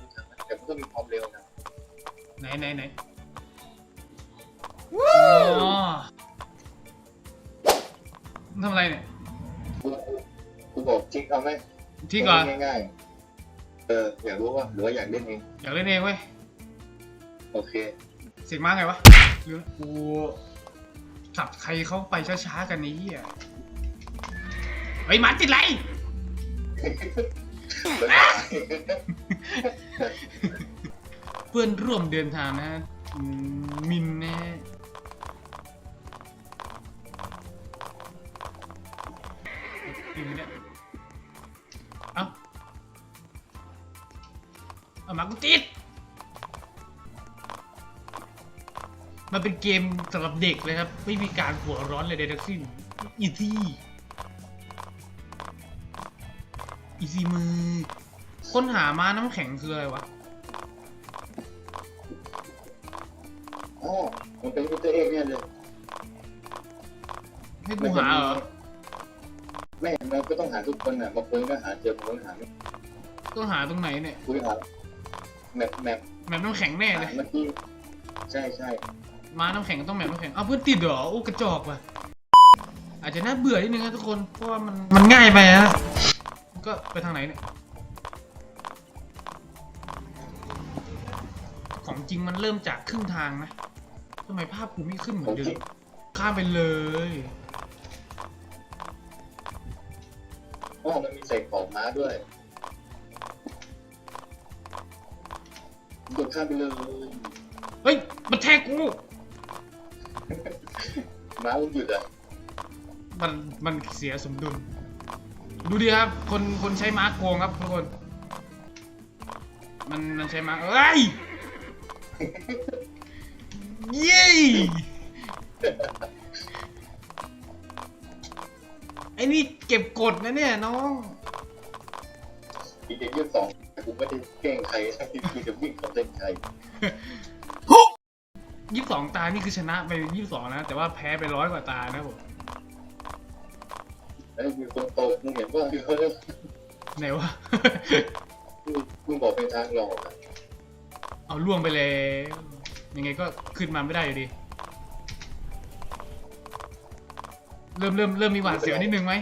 รู้ทางนะแต่มันก็มีความเร็วนะไหนไหนไหนอ๋อมึงทำอะไรเนี่ยกูกูบอกจริงเอาไหมที่ก่อนง่ายๆเอออยากรู้ว่าหรือว่าอยากเล่นเองอยากเล่นเองเว้ยโอเคเสียงมาไงวะหรือกูจับใครเขาไปช้าๆกันนี้อะเฮ้ยหมาติดไร เพื่อนร่วมเดินทางนะอืมมินนะอยู่ไหนเนี่ยเอ้าเอามากูติด มันเป็นเกมสำหรับเด็กเลยครับ ไม่มีการหัวร้อนเลยใดทั้งสิ้นอีซี่อีซี่มือ ค้นหาม้าน้ำแข็งคืออะไรวะ อ๋อมันเป็นกุญแจเองเนี่ยเลยให้กูหาเหรอ ไม่เราก็ต้องหาทุกคนอะบางคนก็หาเจอบางคนหาไม่ต้องหาตรงไหนเนี่ย คุยหาแมปแมปแมปน้ำแข็งแน่เลย เมื่อกี้ใช่ใช่ม้าน้ำแข็งก็ต้องแมปน้ำแข็งอ้าวเพื่อนติดเหรอโอ้กระจอกว่ะ อาจจะน่าเบื่อนิดนึงนะทุกคน เพราะว่ามันมันง่ายไปฮะก็ไปทางไหนเนี่ย จริงมันเริ่มจากครึ่งทางนะทำไมภาพกูไม่ขึ้นเหมือนเดิมข้ามไปเลยอ๋อมันมีใส่ของม้าด้วยกดข้ามไปเลยเฮ้ยมันแทงกูม้ามันหยุดอะมันมันเสียสมดุล ดูดิครับ คนคนใช้ม้าโกงครับทุกคน มันมันใช้ม้าเอ้ย เย้ไอ้นี่เก็บกดนะเนี่ยน้องอีกอย่างยี่สิบสองกูไม่ได้แกล้งใครทั้งที่กูจะวิ่งเข้าเส้นชัยยี่สิบสองตา นี่คือชนะไปยี่สิบสองนะ แต่ว่าแพ้ไปร้อยกว่าตานะผมแล้วมีคนโตมึงเห็นว่าเขาไหนวะมึงบอกเป็นทางหลอกอะ เอาล่วงไปเลย ยังไงก็ขึ้นมาไม่ได้อยู่ดี เริ่มเริ่มเริ่มมีหวาดเสียวนิดนึงไหม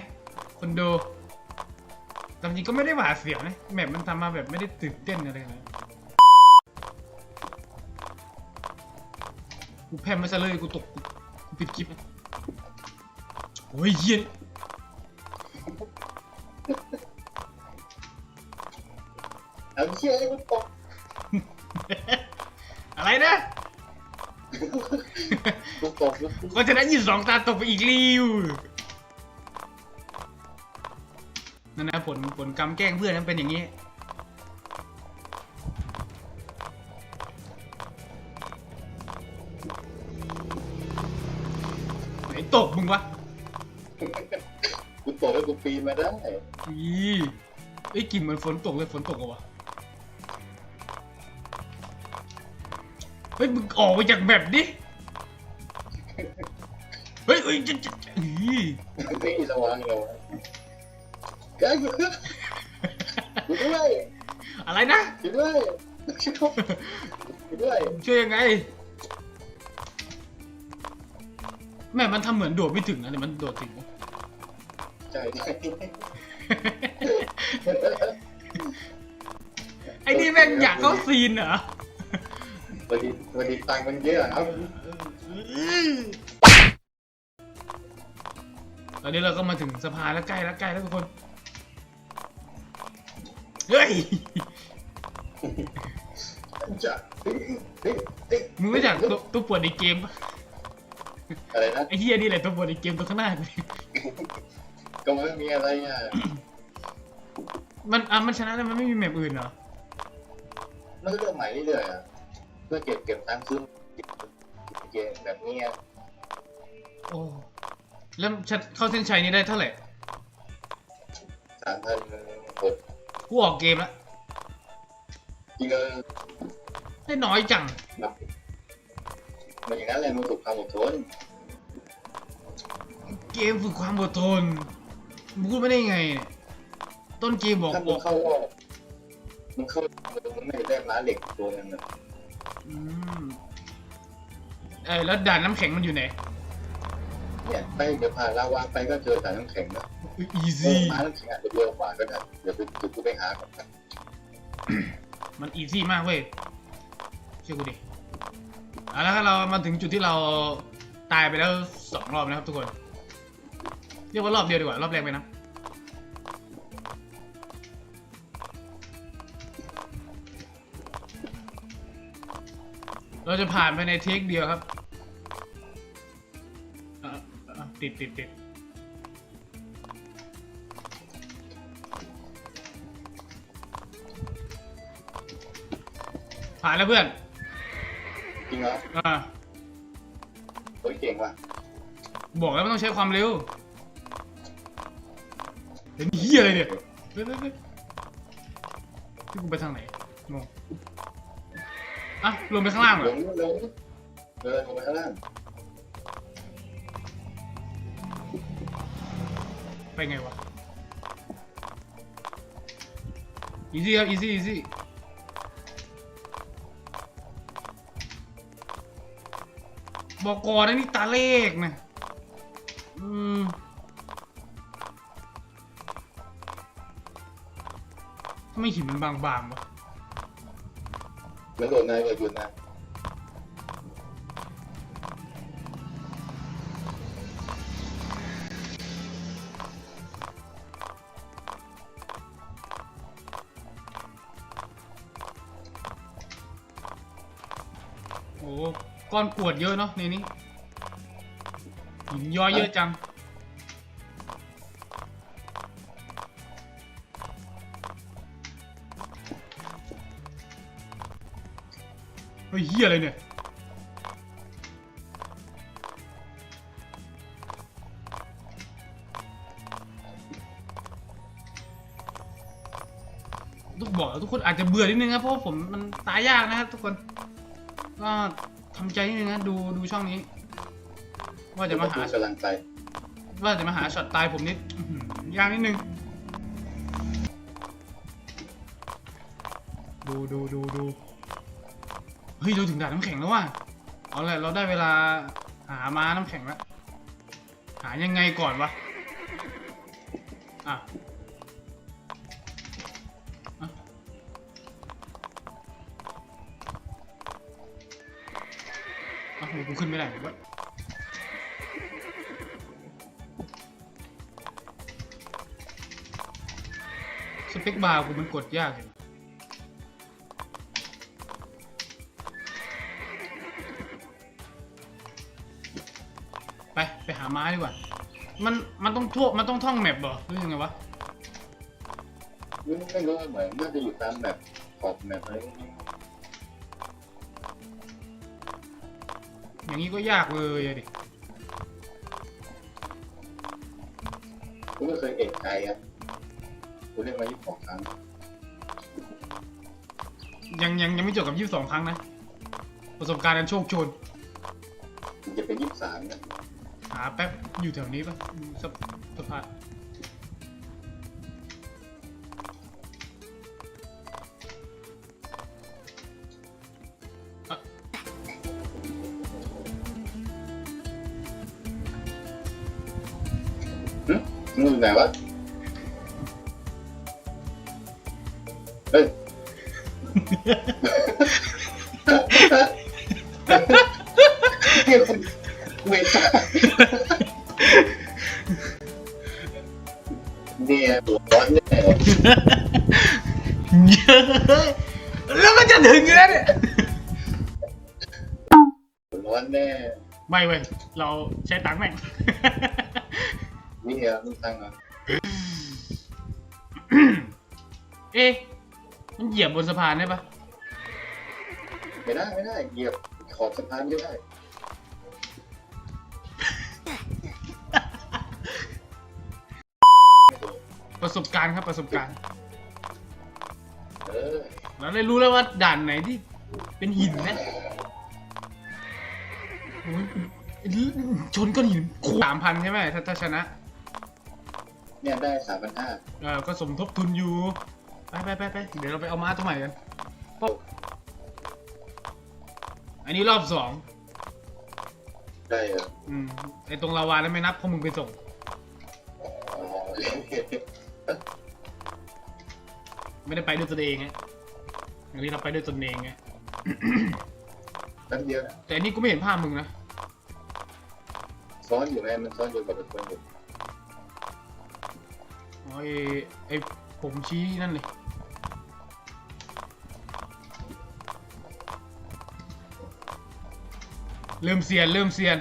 คนดูแต่จริงก็ไม่ได้หวาดเสียวนะแมปมันทำมาแบบไม่ได้ตื่นเต้นอะไรเลยกูแพมมาซะเลยกูตกกูปิดคลิปโอ้ยเหี้ยเอาเชี่ยไอ้มึงตก อะไรนะมึงตกมึงก็จะได้ยี่สองตาตกไปอีกริวนั่นนะผลผลกรรมแกล้งเพื่อนนั้นเป็นอย่างนี้ ไหนตกมึงวะกูตกแล้วกูปีนมาได้อีไอ้ยกลิ่นเหมือนฝนตกเลยฝนตกเหรอวะ ฮ้ยมึงออกไปจากแบบดิเฮ้ยเฮ้ยจะจะจะอีนี่ระวังระวังแกกูกูด้วยอะไรนะกูด้วยกูด้วยช่วยยังไงแม่มันทำเหมือนโดดไม่ถึงนะแต่มันโดดถึงใช่ใช่ไอ้นี่แม่งอยากเข้าซีนเหรอ วันนี้วันนี้ตังค์มันเยอะเอาตอนนี้เราก็มาถึงสะพานแล้วใกล้แล้วใกล้แล้วทุกคน เฮ้ย จะเฮ้ยเฮ้ยเฮ้ยมึงไม่จากตัวตัวปวดในเกมปะอะไรนะ ไอ้เฮียนี่แหละตัวปวดในเกมตัวข้างหน้ากูก็มันไม่มีอะไรอะมันอะมันชนะแล้วมันไม่มีแมปอื่นเหรอมันเลือกใหม่เรื่อยๆอะเพื่อเก็บเก็บตังค์ซื้อเกมแบบนี้อะโอ้แล้วชัดเข้าเส้นชัยนี้ได้เท่าไหร่สามพันหกกูออกเกมแล้วจริงเออได้น้อยจังมันอย่างนั้นแหละมันถูกความอดทนเกมฝึกความอดทนมึงพูดไม่ได้ไงเนี่ยต้นเกมบอกถ้าบมึองกเข้ารอบมึงเข้ามันไม่ได้ม้าเหล็กตัวนึงนะ อืมเอ้ยแล้วด่านน้ำแข็งมันอยู่ไหนเนี่ยไปเดี๋ยวผ่านลาวาไปก็เจอสายน้ำแข็งนะอีเออซี่ม้าน้ำแข็งอาจจะเร็วกว่าก็ได้เดี๋ยวไปจุดกูไปหาก่อนนะมันอีซี่มากเว้ยเชื่อกูดิเอาละครับเรามาถึงจุดที่เราตายไปแล้วสองรอบนะครับทุกคน เรียกว่ารอบเดียวดีกว่ารอบแรกไปนะ เราจะผ่านไปในเทคเดียวครับอะอะติดติดติดผ่านแล้วเพื่อน จริงเหรอ อ่าโอ้ยเก่งว่ะ บอกแล้วมันต้องใช้ความเร็วเป็นเฮียอะไรเนี่ยเฮ้ยเฮ้ยเฮ้ยที่กูไปทางไหนงง อะลงไปข้างล่างเหรลองลงเดินลงไปข้างล่างไปไงวะ อีซี่ครับ อีซี่ อีซี่ บอกก่อนนะนี่ตาเลขนะ อืม ทำไมหินมันบางๆวะ มันโดดนายเลยหยุดนะโอ้ก้อนกรวดเยอะเนาะในนี้หินย้อยเยอะจัง เฮ้ยเฮียอะไรเนี่ย ทุกบอกแล้วทุกคนอาจจะเบื่อนิดนึงนะเพราะว่าผมมันตายยากนะครับทุกคน ก็ทำใจนิดนึงนะดูดูช่องนี้ ว่าจะมาหา กำลังไปว่าจะมาหาช็อตตายผมนิดอื้อหือยากนิดนึง ดูดูดูดู เฮ้ยเราถึงด่านน้ำแข็งแล้วว่ะเอาลยเราได้เวลาหาม้าน้ำแข็งแล้วหายังไงก่อนวะอะอะอะเดี๋ยวกูขึ้นไม่ได้เดี๋ยวะสเปคบาร์กูมันกดยากอยู่ ไม้าดีกว่า มันมันต้องทั่วมันต้องท่องแมปเหรอหรือยังไงวะไม่รู้เหมือนน่าจะอยู่ตามแมปขอบแมปอะไรพวกนี้อย่างนี้ก็ยากเลยอะดิกูไม่เคยเอกใจอะกูเล่นมายี่สิบสองครั้งยังยังยังไม่จบกับยี่สิบสองครั้งนะ ประสบการณ์อันโชคโชนจะเป็นยี่สิบสามนะ หาแป๊บอยู่แถวนี้ปะอืมสะสะพานมึงอยู่ไหนวะเฮ้ย เนี่ยหัวร้อนเนี่ยเยอะแล้วมันจะถึงแล้วเนี่ยร้อนแน่ไม่เว้ยเราใช้ตังค์แม่งนี่เหรอมึงตั้งเหรอเอ๊ะมันเหยียบบนสะพานได้ปะไม่ได้ไม่ได้เหยียบขอบสะพานไม่ได้ ประสบการณ์ครับประสบการณ์ เออเราได้รู้แล้วว่าด่านไหนที่เป็นหินนะโอ้ยชนก้อนหินสามพันใช่ไหมถ้าถ้าชนะ เนี่ยได้สามพันห้าเออก็สมทบทุนอยู่ ไปไปไปไปเดี๋ยวเราไปเอาม้าตัวใหม่กันอันนี้รอบสองได้เหรออืมไอตรงลาวานั้นไม่นับเพราะมึงไปส่ง อ๋อ ไม่ได้ไปด้วยตนเองไงอันนี้เราไปด้วยตนเองไง แป๊บเดียวนะแต่อันนี้กูไม่เห็นภาพมึงนะ ซ้อนอยู่ไหมมันซ้อนอยู่กับเป็นคนอยู่อ๋อไอไอผมชี้นั่นเลยเริ่มเซียนเริ่มเซียน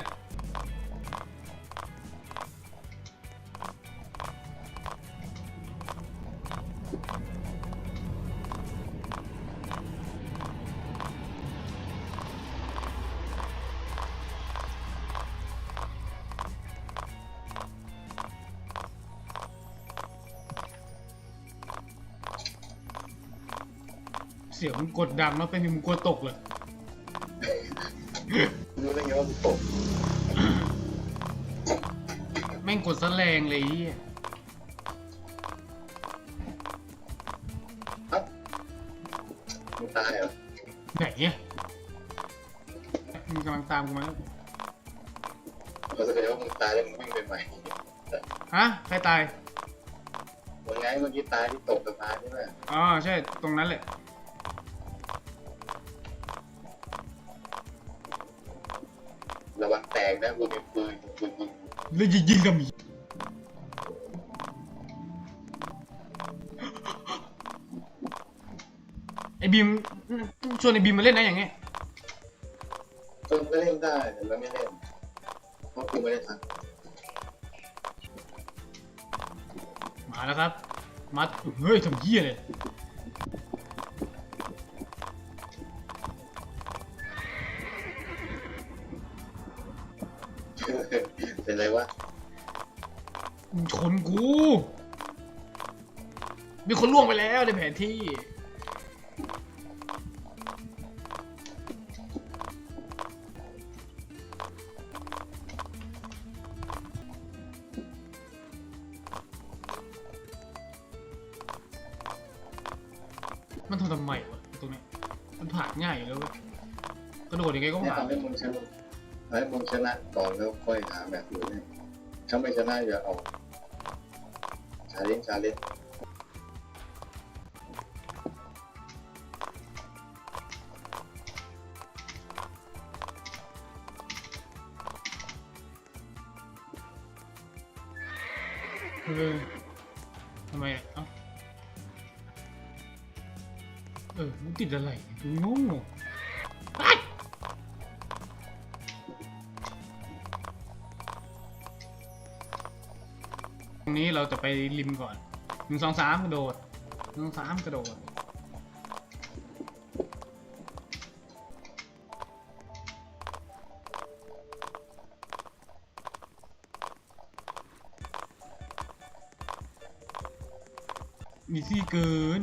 ดดังแล้วเป็นมึงกลัวตกเลยรู้ได้ไงว่ามันตกแม่งกดซะแรงเลยไอ้เหี้ยครับมันตายเหรอไหนเนี่ยมึงกำลังตามกูมาแล้วเราแสดงว่ามึงตายแล้วมึงวิ่งไปใหม่ฮะใครตายวันไงเมื่อกี้ตายที่ตกสะพานใช่ไหมอ๋อใช่ตรงนั้นแหละ กนะกูมีปืนปืนยิงแล้วยิงยิงกับหมีไอ้บีมชวนไอ้บีมมาเล่นนะอย่างเงี้ยต้นก็เล่นได้แต่เราไม่เล่นเพราะกูไม่ได้ทันมาแล้วครับมัดเฮ้ยทำเหี้ยเลย เป็นไรวะมึงชนกู มีคนล่วงไปแล้วในแผนที่ มันทำทำไมวะตรงเนี้ยมันผ่านง่ายอยู่แล้วเว้ยกระโดดยังไงก็เนี่ยผ่านทำให้มึงชนะ ให้มึงชนะก่อนแล้วค่อยหาแบบอื่นเนี่ยถ้าไม่ชนะอย่าออกชาเลนจ์ชาเลนจ์ รงนี้เราจะไปริมก่อนหนึ่งสองสามกระโดดหนึ่งสองสามกระโดด มีซี่เกิน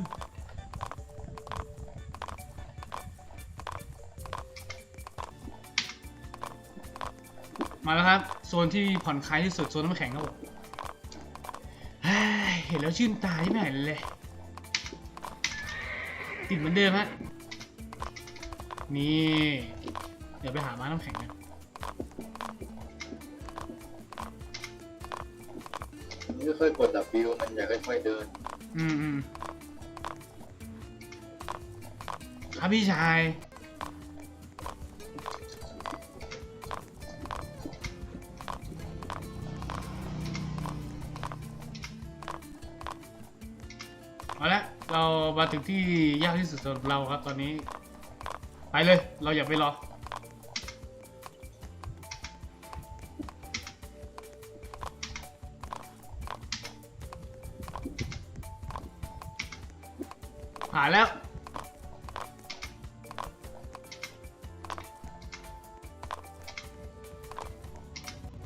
มาแล้วครับ โซนที่ผ่อนคลายที่สุด โซนน้ำแข็งครับผม นแล้วชื่นตาที่ไหนเลย ติดเหมือนเดิมฮะ นี่ เดี๋ยวไปหาม้าน้ำแข็งกันมึงค่อยๆกดดับบิวมันอย่าค่อยๆเดิน อืมอืมครับพี่ชาย มาถึงที่ยากที่สุดสำหรับเราครับตอนนี้ ไปเลย เราอย่าไปรอ ผ่านแล้ว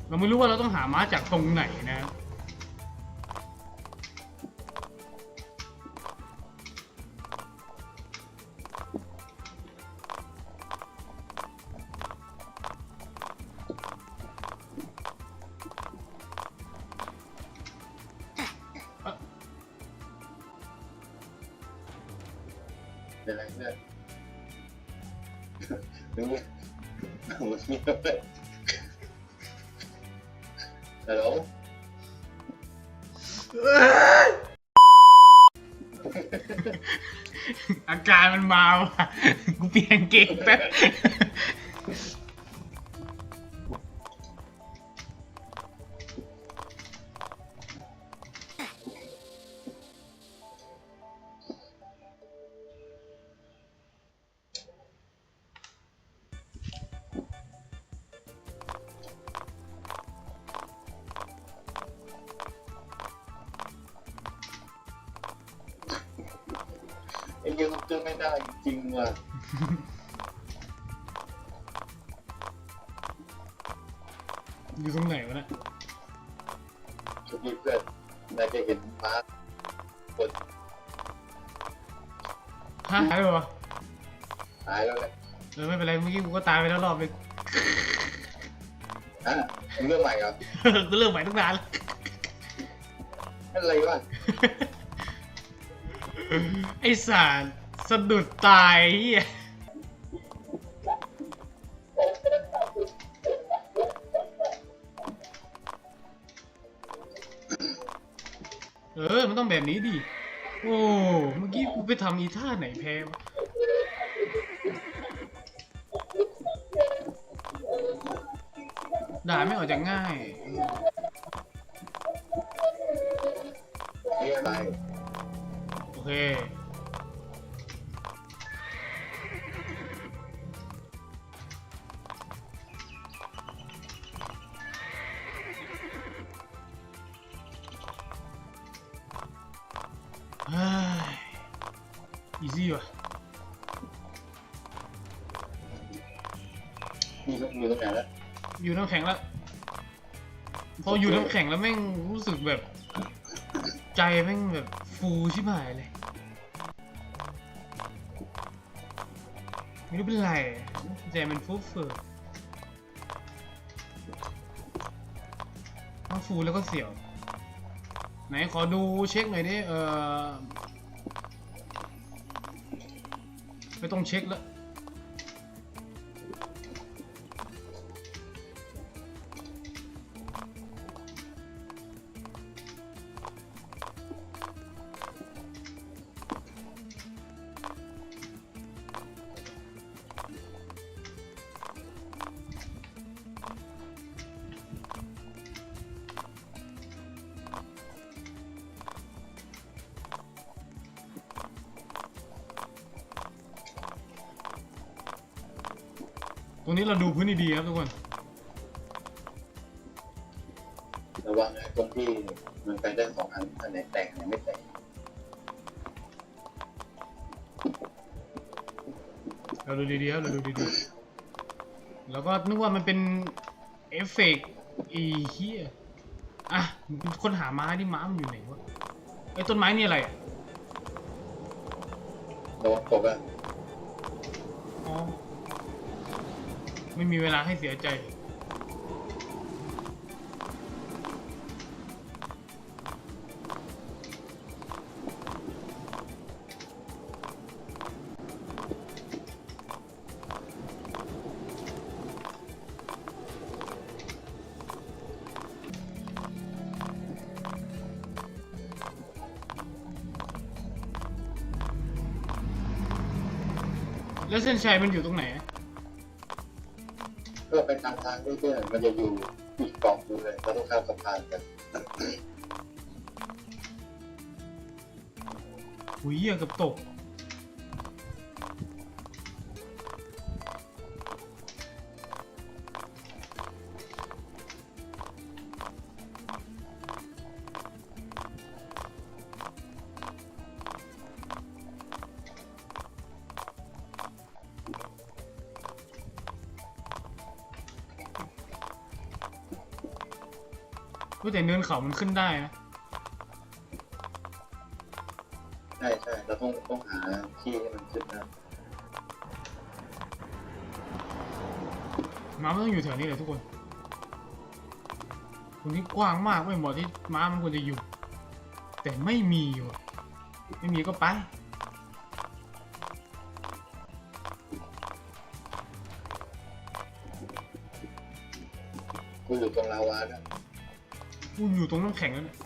เราไม่รู้ว่าเราต้องหาม้าจากตรงไหนนะเป็นไรเฮัลโหลอาการมันมาว่ะกูเปลี่ยนเกงแป๊บ ไอ้เหี้ยังเจอไม่ได้จริงว่ะอยู่ตรงไหนวะเนะชุดนี้เพื่อนนายจะเห็นม้าคนฮะหายไปวะตายแล้วแหละเออไม่เป็นไรเมื่อกี้กูก็ตายไปแล้วรอบนึง ฮะเรื่องใหม่เหรอกูเลิกใหม่ตั้งนานแล้วอะไรวะ ไอสารสะดุดตายเฮียเออ มันต้องแบบนี้ดิ โอ้ เมื่อกี้กูไปทำอีท่าไหนแพ้วะด่าไม่ออกจากง่ายอะไร เคเฮ้ยอีซี่ว่ะมีมีตรงไหนแล้วอยู่น้ำแข็งแล้ว พออยู่น้ำแข็งแล้วแม่งรู้สึกแบบ ใจแม่งแบบฟูชิบหายเลย ไม่รู้เป็นไรใจมันฟูเฟือทั้งฟูแล้วก็เสียว ไหนขอดูเช็คหน่อยดิ เออไม่ต้องเช็คแล้ว รงนี้เราดูพื้นดีๆครับทุกคน ระวังไอ้ตรงที่มันไปได้สองอันอันไหนแตกอันไหนไม่แตกเราดูดีๆครับเราดูดีๆ แล้วก็นึกว่ามันเป็นเอฟเฟกต์อีเฮียอะคนหาม้าที่ม้ามันอยู่ไหนวะไอ้ต้นไม้นี่อะไรอะระวังตกอะอ๋อ ไม่มีเวลาให้เสียใจ แล้วเส้นชัยมันอยู่ตรงไหนอะ ก็ไปทางทางเรื่อยๆมันจะอยู่อีกกล่องดูเลยเราต้องข้ามสะพานกันหุยเหี้ยเกับตก แต่เนินเขามันขึ้นได้นะ ใช่ใช่เราต้องต้องหาที่ให้มันขึ้นนะม้ามันต้องอยู่แถวนี้เลยทุกคนตรงนี้กว้างมากไม่เหมาะที่ม้ามันควรจะอยู่ แต่ไม่มีอยู่ ไม่มีก็ไป กูอยู่ตรงลาวานะ กูอยู่ตรงน้ำแข็งแล้วเนี่ย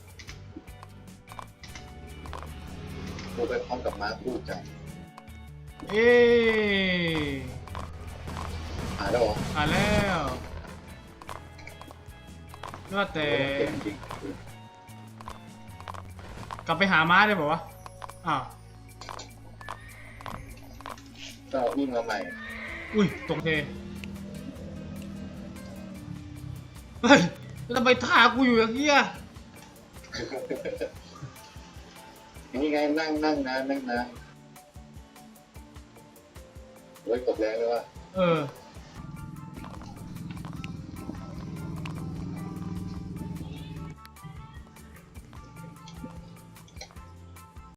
กูไปพร้อมกับม้าคู่ใจเอ๊ะหาแล้วเหรออ่านแล้วก็แต่เก่งจริงกลับไปหาม้าได้ป่าวะอ้าวก็วิ่งมาใหม่อุ้ยตกเทเฮ้ย แล้วทำไมท่ากูอยู่อย่างเงี้ยนี่ไงนั่งนั่งนานนั่งนานโอ้ยกดแรงเลยว่ะเออ